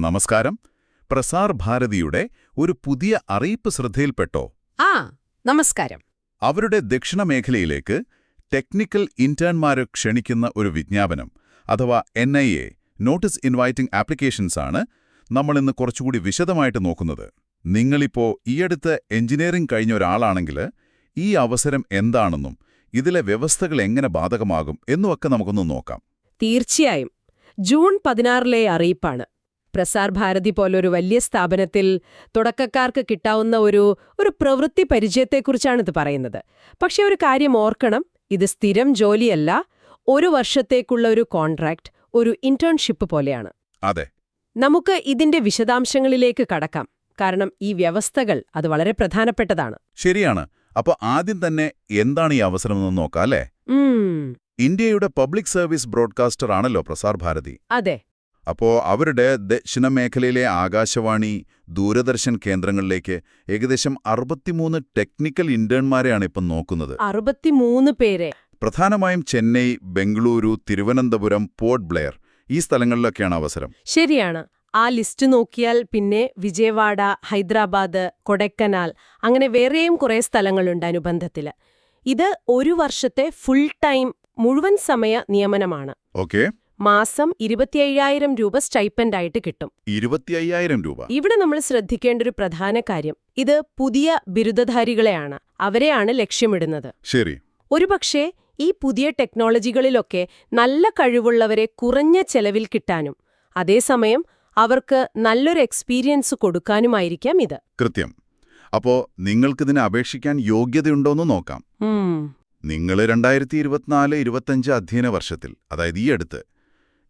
നമസ്കാരം. പ്രസാർ ഭാരതിയുടെ ഒരു പുതിയ അറിയിപ്പ് ശ്രദ്ധയിൽപ്പെട്ടോ? ആ നമസ്കാരം. അവരുടെ ദക്ഷിണ മേഖലയിലേക്ക് ടെക്നിക്കൽ ഇന്റേൺമാരെ ക്ഷണിക്കുന്ന ഒരു വിജ്ഞാപനം അഥവാ N I A notice inviting applications ആണ് നമ്മളിന്ന് കുറച്ചുകൂടി വിശദമായിട്ട് നോക്കുന്നത്. നിങ്ങളിപ്പോ ഈയടുത്ത് എഞ്ചിനീയറിംഗ് കഴിഞ്ഞ ഒരാളാണെങ്കിൽ ഈ അവസരം എന്താണെന്നും ഇതിലെ വ്യവസ്ഥകൾ എങ്ങനെ ബാധകമാകും എന്നുമൊക്കെ നമുക്കൊന്ന് നോക്കാം. തീർച്ചയായും. ജൂൺ പതിനാറിലെ അറിയിപ്പാണ്. പ്രസാർ ഭാരതി പോലൊരു വലിയ സ്ഥാപനത്തിൽ തുടക്കക്കാർക്ക് കിട്ടാവുന്ന ഒരു ഒരു പ്രവൃത്തി പരിചയത്തെക്കുറിച്ചാണ് ഇത് പറയുന്നത്. പക്ഷേ ഒരു കാര്യം ഓർക്കണം ഇത് സ്ഥിരം ജോലിയല്ല ഒരു വർഷത്തേക്കുള്ള ഒരു കോൺട്രാക്ട് ഒരു ഇന്റേൺഷിപ്പ് പോലെയാണ്. അതെ. നമുക്ക് ഇതിന്റെ വിശദാംശങ്ങളിലേക്ക് കടക്കാം കാരണം ഈ വ്യവസ്ഥകൾ അത് വളരെ പ്രധാനപ്പെട്ടതാണ്. ശരിയാണ്. അപ്പൊ ആദ്യം തന്നെ എന്താണ് ഈ അവസരമെന്ന് നോക്കാം അല്ലേ? ഇന്ത്യയുടെ പബ്ലിക് സർവീസ് ബ്രോഡ്കാസ്റ്റർ ആണല്ലോ പ്രസാർ ഭാരതി. അതെ. അപ്പോ അവരുടെ ദക്ഷിണമേഖലയിലെ ആകാശവാണി ദൂരദർശൻ കേന്ദ്രങ്ങളിലേക്ക് ഏകദേശം അറുപത്തിമൂന്ന് ടെക്നിക്കൽ ഇന്റേൺമാരെയാണ് ഇപ്പം നോക്കുന്നത്. അറുപത്തിമൂന്ന് പേരെ. പ്രധാനമായും ചെന്നൈ ബംഗളൂരു തിരുവനന്തപുരം പോർട്ട് ബ്ലെയർ ഈ സ്ഥലങ്ങളിലൊക്കെയാണ് അവസരം. ശരിയാണ്. ആ ലിസ്റ്റ് നോക്കിയാൽ പിന്നെ വിജയവാഡ ഹൈദരാബാദ് കൊടൈക്കനാൽ അങ്ങനെ വേറെയും കുറേ സ്ഥലങ്ങളുണ്ട് അനുബന്ധത്തിൽ ഇത് ഒരു വർഷത്തെ ഫുൾ ടൈം മുഴുവൻ സമയ നിയമനമാണ്. ഓക്കെ. മാസം ഇരുപത്തിയ്യായിരം രൂപ സ്റ്റൈപ്പൻഡായിട്ട് കിട്ടും. ഇരുപത്തി അയ്യായിരം രൂപ? ഇവിടെ നമ്മൾ ശ്രദ്ധിക്കേണ്ട ഒരു പ്രധാന കാര്യം ഇത് പുതിയ ബിരുദധാരികളെയാണ്. അവരെയാണ് ലക്ഷ്യമിടുന്നത്. ശരി. ഒരുപക്ഷേ ഈ പുതിയ ടെക്നോളജികളിലൊക്കെ നല്ല കഴിവുള്ളവരെ കുറഞ്ഞ ചെലവിൽ കിട്ടാനും അതേസമയം അവർക്ക് നല്ലൊരു എക്സ്പീരിയൻസ് കൊടുക്കാനുമായിരിക്കാം ഇത്. കൃത്യം. അപ്പോ നിങ്ങൾക്കിതിന് അപേക്ഷിക്കാൻ യോഗ്യതയുണ്ടോന്ന് നോക്കാം. നിങ്ങൾ രണ്ടായിരത്തി ഇരുപത്തിനാല് ഇരുപത്തഞ്ച് അധ്യയന വർഷത്തിൽ അതായത് ഈ അടുത്ത്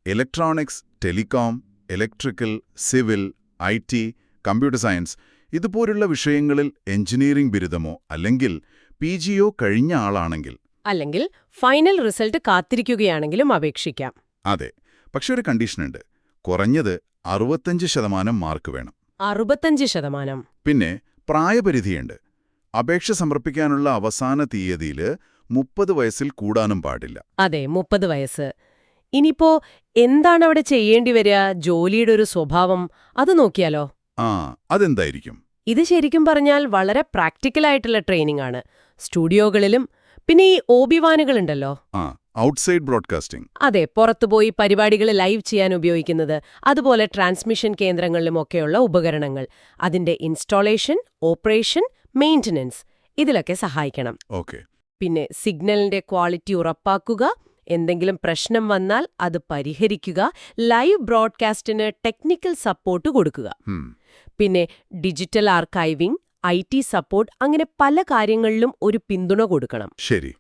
electronics telecom electrical civil I T computer science ഇതുപോലുള്ള വിഷയങ്ങളിൽ എഞ്ചിനീയറിംഗ് ബിരുദമോ അല്ലെങ്കിൽ പി ജിയോ കഴിഞ്ഞ ആളാണെങ്കിൽ അല്ലെങ്കിൽ ഫൈനൽ റിസൾട്ട് കാത്തിരിക്കുകയാണെങ്കിലും അപേക്ഷിക്കാം. അതെ പക്ഷെ ഒരു കണ്ടീഷനുണ്ട്. കുറഞ്ഞത് അറുപത്തഞ്ച് ശതമാനം മാർക്ക് വേണം. അറുപത്തഞ്ച് ശതമാനം. പിന്നെ പ്രായപരിധിയുണ്ട്. അപേക്ഷ സമർപ്പിക്കാനുള്ള അവസാന തീയതിയിൽ മുപ്പത് വയസ്സിൽ കൂടാനും പാടില്ല. അതെ മുപ്പത് വയസ്സ്. ഇനിയിപ്പോ എന്താണ് അവിടെ ചെയ്യേണ്ടി വരിക? ജോലിയുടെ ഒരു സ്വഭാവം അത് നോക്കിയാലോ? ആ അതെന്തായിരിക്കും? ഇത് ശരിക്കും പറഞ്ഞാൽ വളരെ പ്രാക്ടിക്കൽ ആയിട്ടുള്ള ട്രെയിനിങ് ആണ് സ്റ്റുഡിയോകളിലും പിന്നെ ഈ ഓബിവാനുകളുണ്ടല്ലോ? Outside broadcasting. അതെ പുറത്തുപോയി പരിപാടികൾ ലൈവ് ചെയ്യാൻ ഉപയോഗിക്കുന്നത് അതുപോലെ ട്രാൻസ്മിഷൻ കേന്ദ്രങ്ങളിലുമൊക്കെയുള്ള ഉപകരണങ്ങൾ. അതിന്റെ ഇൻസ്റ്റാളേഷൻ ഓപ്പറേഷൻ മെയിന്റനൻസ് ഇതിലൊക്കെ സഹായിക്കണം. ഓക്കെ. പിന്നെ സിഗ്നലിന്റെ ക്വാളിറ്റി ഉറപ്പാക്കുക എന്തെങ്കിലും പ്രശ്നം വന്നാൽ അത് പരിഹരിക്കുക ലൈവ് ബ്രോഡ്കാസ്റ്റിന് ടെക്നിക്കൽ സപ്പോർട്ട് കൊടുക്കുക. പിന്നെ digital archiving I T support അങ്ങനെ പല കാര്യങ്ങളിലും ഒരു പിന്തുണ കൊടുക്കണം. ശരി.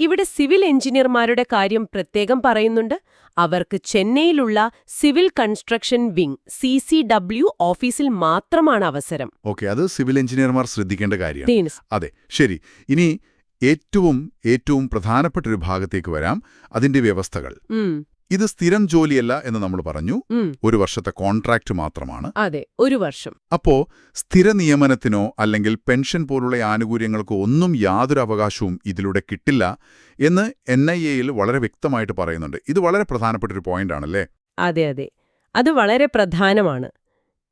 ഇവിടെ സിവിൽ എഞ്ചിനീയർമാരുടെ കാര്യം പ്രത്യേകം പറയുന്നുണ്ട്. അവർക്ക് ചെന്നൈയിലുള്ള civil construction wing C C W ഓഫീസിൽ മാത്രമാണ് അവസരം. ഓക്കെ അത് സിവിൽ എഞ്ചിനീയർമാർ ശ്രദ്ധിക്കേണ്ട കാര്യമാണ് അതെ ശരി. ഇനി ഏറ്റവും ഏറ്റവും പ്രധാനപ്പെട്ട ഒരു ഭാഗത്തേക്ക് വരാം അതിന്റെ വ്യവസ്ഥകൾ. ഇത് സ്ഥിരം ജോലിയല്ല എന്ന് നമ്മൾ പറഞ്ഞു. ഒരു വർഷത്തെ കോൺട്രാക്ട് മാത്രമാണ്. അതെ ഒരു വർഷം. അപ്പോ സ്ഥിര നിയമനത്തിനോ അല്ലെങ്കിൽ പെൻഷൻ പോലുള്ള ആനുകൂല്യങ്ങൾക്കോ ഒന്നും യാതൊരു അവകാശവും ഇതിലൂടെ കിട്ടില്ല എന്ന് എൻ ഐ എയിൽ വളരെ വ്യക്തമായിട്ട് പറയുന്നുണ്ട്. ഇത് വളരെ പ്രധാനപ്പെട്ട ഒരു പോയിന്റ് ആണല്ലേ അതെ അതെ. അത് വളരെ പ്രധാനമാണ്.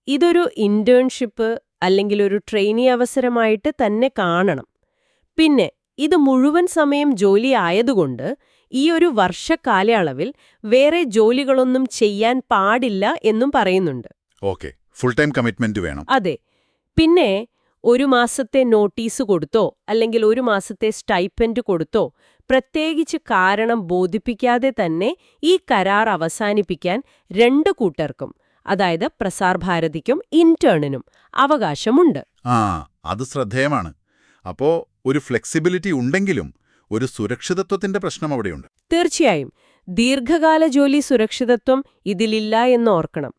ഇതൊരു ഇന്റേൺഷിപ്പ് അല്ലെങ്കിൽ ഒരു ട്രെയിനി അവസരമായിട്ട് തന്നെ കാണണം. പിന്നെ ഇത് മുഴുവൻ സമയം ജോലി ആയതുകൊണ്ട് ഈ ഒരു വർഷക്കാലയളവിൽ വേറെ ജോലികളൊന്നും ചെയ്യാൻ പാടില്ല എന്നും പറയുന്നുണ്ട്. ഓക്കെ. ഫുൾ ടൈം കമ്മിറ്റ്മെന്റ് വേണം. അതെ. പിന്നെ ഒരു മാസത്തെ നോട്ടീസ് കൊടുത്തോ അല്ലെങ്കിൽ ഒരു മാസത്തെ സ്റ്റൈപ്പൻഡ് കൊടുത്തോ പ്രത്യേകിച്ച് കാരണം ബോധിപ്പിക്കാതെ തന്നെ ഈ കരാർ അവസാനിപ്പിക്കാൻ രണ്ട് കൂട്ടർക്കും അതായത് പ്രസാർ ഭാരതിക്കും ഇന്റേണിനും അവകാശമുണ്ട്. ആ അത് ശ്രദ്ധേയമാണ്. അപ്പോ ഒരു ഫ്ലെക്സിബിലിറ്റി ഉണ്ടെങ്കിലും ഒരു സുരക്ഷിതത്വത്തിന്റെ പ്രശ്നം അവിടെയുണ്ട്. തീർച്ചയായും. ദീർഘകാല ജോലി സുരക്ഷിതത്വം ഇതിലില്ല എന്ന് ഓർക്കണം.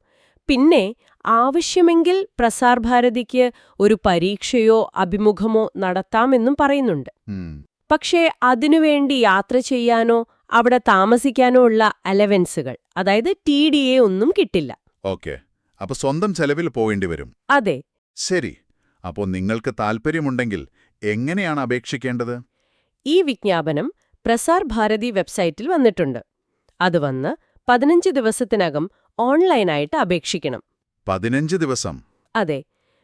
പിന്നെ ആവശ്യമെങ്കിൽ പ്രസാർഭാരതിക്ക് ഒരു പരീക്ഷയോ അഭിമുഖമോ നടത്താമെന്നും പറയുന്നുണ്ട്. പക്ഷേ അതിനുവേണ്ടി യാത്ര ചെയ്യാനോ അവിടെ താമസിക്കാനോ ഉള്ള അലവൻസുകൾ അതായത് ടി ഡി എ ഒന്നും കിട്ടില്ല. ഓക്കെ. അപ്പൊ സ്വന്തം ചെലവിൽ പോവേണ്ടി വരും. അതെ. ശരി. അപ്പോ നിങ്ങൾക്ക് താൽപ്പര്യമുണ്ടെങ്കിൽ എങ്ങനെയാണ് അപേക്ഷിക്കേണ്ടത്? ഈ വിജ്ഞാപനം പ്രസാർ ഭാരതി വെബ്സൈറ്റിൽ വന്നിട്ടുണ്ട്. അത് വന്ന് പതിനഞ്ച് ദിവസത്തിനകം ഓൺലൈനായിട്ട് അപേക്ഷിക്കണം. പതിനഞ്ച് ദിവസം? അതെ.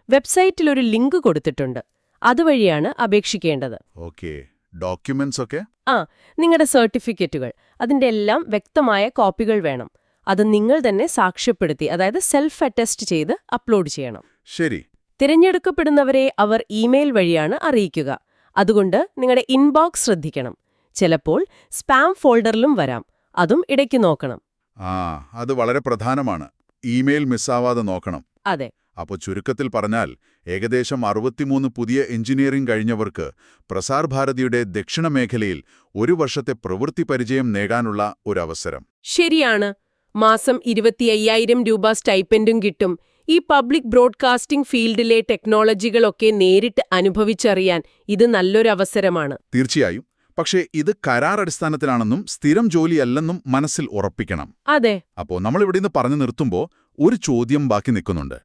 വെബ്സൈറ്റിൽ ഒരു ലിങ്ക് കൊടുത്തിട്ടുണ്ട്. അതുവഴിയാണ് അപേക്ഷിക്കേണ്ടത്. ഓക്കെ. ഡോക്യുമെന്റ്സ് ഒക്കെ? ആ നിങ്ങളുടെ സർട്ടിഫിക്കറ്റുകൾ അതിന്റെ എല്ലാം വ്യക്തമായ കോപ്പികൾ വേണം. അത് നിങ്ങൾ തന്നെ സാക്ഷ്യപ്പെടുത്തി അതായത് സെൽഫ് അറ്റസ്റ്റ് ചെയ്ത് അപ്ലോഡ് ചെയ്യണം. ശരി. തിരഞ്ഞെടുക്കപ്പെടുന്നവരെ അവർ ഇമെയിൽ വഴിയാണ് അറിയിക്കുക. അതുകൊണ്ട് നിങ്ങളുടെ ഇൻബോക്സ് ശ്രദ്ധിക്കണം. ചിലപ്പോൾ സ്പാം ഫോൾഡറിലും വരാം. അതും ഇടയ്ക്ക് നോക്കണം. ആ അത് വളരെ പ്രധാനമാണ്. ഇമെയിൽ മിസ്സാവാതെ നോക്കണം. അതെ. അപ്പോൾ ചുരുക്കത്തിൽ പറഞ്ഞാൽ ഏകദേശം അറുപത്തിമൂന്ന് പുതിയ എഞ്ചിനീയറിംഗ് കഴിഞ്ഞവർക്ക് പ്രസാർ ഭാരതിയുടെ ദക്ഷിണ മേഖലയിൽ ഒരു വർഷത്തെ പ്രവൃത്തി പരിചയം നേടാനുള്ള ഒരവസരം. ശരിയാണ്. മാസം ഇരുപത്തി രൂപ സ്റ്റൈപ്പൻഡും കിട്ടും. ഈ പബ്ലിക് ബ്രോഡ്കാസ്റ്റിംഗ് ഫീൽഡിലെ ടെക്നോളജികളൊക്കെ നേരിട്ട് അനുഭവിച്ചറിയാൻ ഇത് നല്ലൊരു അവസരമാണ് തീർച്ചയായും. പക്ഷേ ഇത് കരാർ അടിസ്ഥാനത്തിലാണെന്നും സ്ഥിരം ജോലിയല്ലെന്നും മനസ്സിൽ ഉറപ്പിക്കണം. അതെ. അപ്പോൾ നമ്മളിവിടെ നിന്ന് പറഞ്ഞു നിർത്തുമ്പോ ഒരു ചോദ്യം ബാക്കി നിൽക്കുന്നുണ്ട്.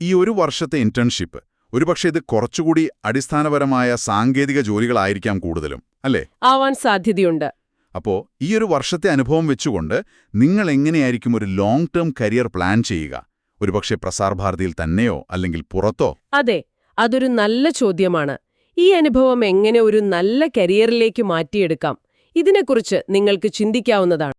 ഈ ഒരു വർഷത്തെ ഇന്റേൺഷിപ്പ് ഒരുപക്ഷെ ഇത് കുറച്ചുകൂടി അടിസ്ഥാനപരമായ സാങ്കേതിക ജോലികളായിരിക്കാം കൂടുതലും അല്ലേ? ആവാൻ സാധ്യതയുണ്ട്. അപ്പോ ഈ ഒരു വർഷത്തെ അനുഭവം വെച്ചുകൊണ്ട് നിങ്ങൾ എങ്ങനെയായിരിക്കും ഒരു ലോങ് ടേം കരിയർ പ്ലാൻ ചെയ്യുക? ഒരുപക്ഷെ പ്രസാർഭാരതിയിൽ തന്നെയോ അല്ലെങ്കിൽ പുറത്തോ? അതെ അതൊരു നല്ല ചോദ്യമാണ്. ഈ അനുഭവം എങ്ങനെ ഒരു നല്ല കരിയറിലേക്ക് മാറ്റിയെടുക്കാം? ഇതിനെക്കുറിച്ച് നിങ്ങൾക്ക് ചിന്തിക്കാവുന്നതാണ്.